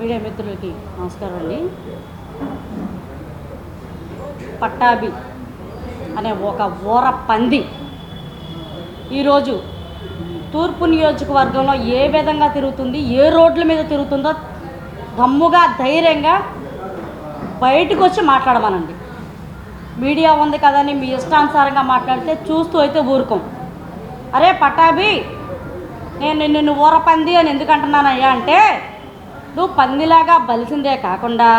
Media మిత్రులకి నమస్కారం అండి పట్టాభి అనే ఒక ఊర పంది ఈరోజు తూర్పు నియోజకవర్గంలో ఏ విధంగా తిరుగుతుంది ఏ రోడ్ల మీద తిరుగుతుందో దమ్ముగా ధైర్యంగా బయటకు వచ్చి మాట్లాడమనండి. మీడియా ఉంది కదని మీ ఇష్టానుసారంగా మాట్లాడితే చూస్తూ అయితే ఊరుకోం. అరే పట్టాభి నేను నిన్ను ఊరపంది అని ఎందుకంటున్నానయ్యా అంటే నువ్వు పందిలాగా బలిసిందే కాకుండా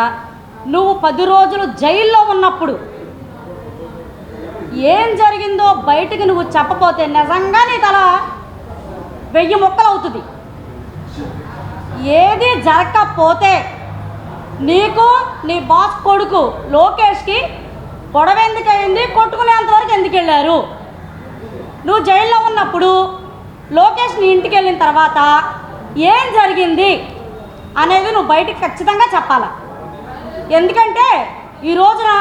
నువ్వు పది రోజులు జైల్లో ఉన్నప్పుడు ఏం జరిగిందో బయటికి నువ్వు చెప్పపోతే నిజంగా నీ తల వెయ్యి ముక్కలు అవుతుంది ఏది జరగకపోతే నీకు నీ బాస్ కొడుకు లోకేష్కి గొడవ ఎందుకు అయింది కొట్టుకునేంతవరకు ఎందుకు వెళ్ళారు? నువ్వు జైల్లో ఉన్నప్పుడు లోకేష్ నీ ఇంటికి వెళ్ళిన తర్వాత ఏం జరిగింది? అనేది నువ్వు బయటికి ఖచ్చితంగా చెప్పాల? ఎందుకంటే ఈ రోజున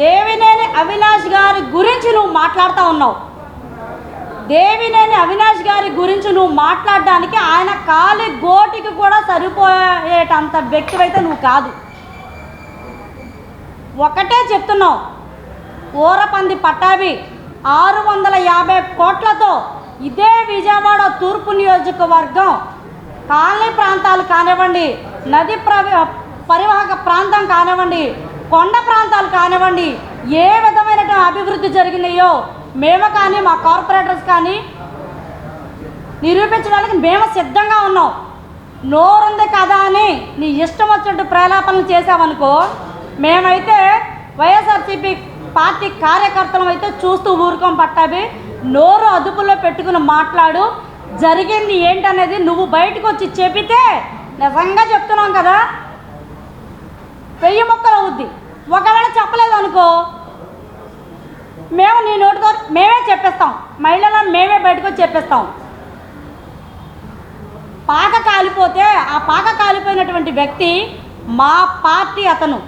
దేవినేని అవినాష్ గారి గురించి నువ్వు మాట్లాడుతూ ఉన్నావు. దేవినేని అవినాష్ గారి గురించి నువ్వు మాట్లాడడానికి ఆయన కాలి గోటికి కూడా సరిపోయేటంత వ్యక్తివైతే నువ్వు కాదు. ఒకటే చెప్తున్నావు. ఊరపంది పట్టాభి ఆరు వందల యాభై కోట్లతో ఇదే విజయవాడ తూర్పు నియోజకవర్గం కాలనీ ప్రాంతాలు కానివ్వండి నది ప్రవి పరివాహక ప్రాంతం కానివ్వండి కొండ ప్రాంతాలు కానివ్వండి ఏ విధమైన అభివృద్ధి జరిగినాయో మేము కానీ మా కార్పొరేటర్స్ కానీ నిరూపించడానికి మేము సిద్ధంగా ఉన్నాం. నోరుంది కదా అని నీ ఇష్టం వచ్చినట్టు ప్రలాపనలు చేసామనుకో మేమైతే వైఎస్ఆర్సీపీ పార్టీ కార్యకర్తలం అయితే చూస్తూ ఊరుకోం పట్టాబి నోరు అదుపులో పెట్టుకుని మాట్లాడు జరిగింది ఏంటనేది నువ్వు బయటకు వచ్చి చెబితే నిజంగా చెప్తున్నాం కదా? వెయ్యి మొక్కలు అవుద్ది. ఒకవేళ చెప్పలేదు అనుకో మేము నీ నోటితో మేమే చెప్పేస్తాం. మహిళలను మేమే బయటకు వచ్చి చెప్పేస్తాం. పాక కాలిపోతే ఆ పాక కాలిపోయినటువంటి వ్యక్తి మా పార్టీ అతను.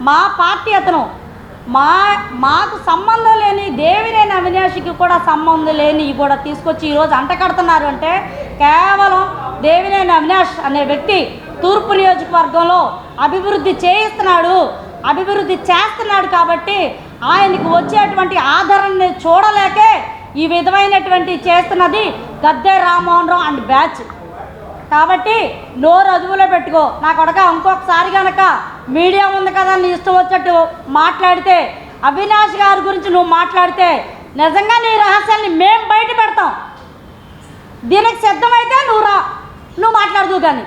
మా పార్టీ అతను. మా మాకు సంబంధం లేని దేవినేని అవినాష్కి కూడా సంబంధం లేని కూడా తీసుకొచ్చి ఈరోజు అంటకడుతున్నారు అంటే కేవలం దేవినేని అవినాష్ అనే వ్యక్తి తూర్పు నియోజకవర్గంలో అభివృద్ధి చేయిస్తున్నాడు అభివృద్ధి చేస్తున్నాడు కాబట్టి ఆయనకు వచ్చేటువంటి ఆదరణని చూడలేకే ఈ విధమైనటువంటి చేస్తున్నది గద్దె రామ్మోహన్ రావు అండ్ బ్యాచ్. కాబట్టి నోరు అదుపులో పెట్టుకో. నా కొడక ఇంకొకసారి కనుక మీడియా ఉంది కదా నీ ఇష్టం వచ్చేట్టు మాట్లాడితే అవినాష్ గారి గురించి నువ్వు మాట్లాడితే నిజంగా నీ రహస్యాన్ని మేము బయట పెడతాం. దీనికి సిద్ధమైతే నువ్వు రా. నువ్వు మాట్లాడదు కానీ.